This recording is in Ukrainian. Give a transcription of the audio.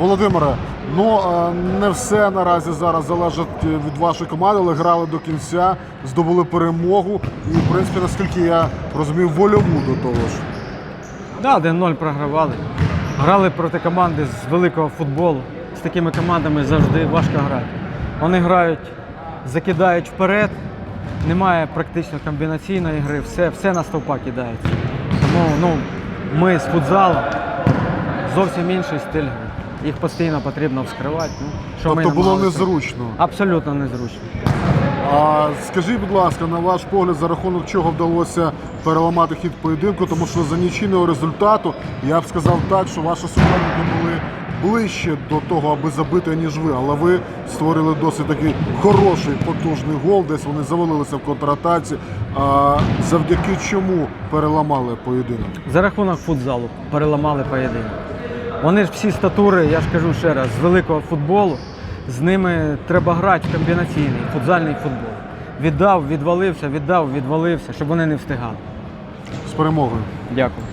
Володимире, ну е, не все наразі зараз залежить від вашої команди, але грали до кінця, здобули перемогу. І, в принципі, наскільки я розумію, вольову до того ж. Да, 1-0 програвали. Грали проти команди з великого футболу. З такими командами завжди важко грати. Вони грають, закидають вперед, немає практично комбінаційної гри, все, все на стовпа кидається. Тому ну, ми з футзалу зовсім інший стиль гри. Їх постійно потрібно вскривати. Ну, що ми Тобто було намагалися. незручно. Абсолютно незручно. А скажіть, будь ласка, на ваш погляд, за рахунок чого вдалося переламати хід поєдинку, тому що за нічийного результату я б сказав так, що ваші суперники були ближче до того, аби забити, ніж ви. Але ви створили досить такий хороший, потужний гол, десь вони завалилися в контратаці. А завдяки чому переламали поєдинок? За рахунок футзалу переламали поєдинок. Вони ж всі статури, я ж кажу ще раз, з великого футболу. З ними треба грати в комбінаційний футзальний футбол. Віддав, відвалився, віддав, відвалився, щоб вони не встигали. З перемогою. Дякую.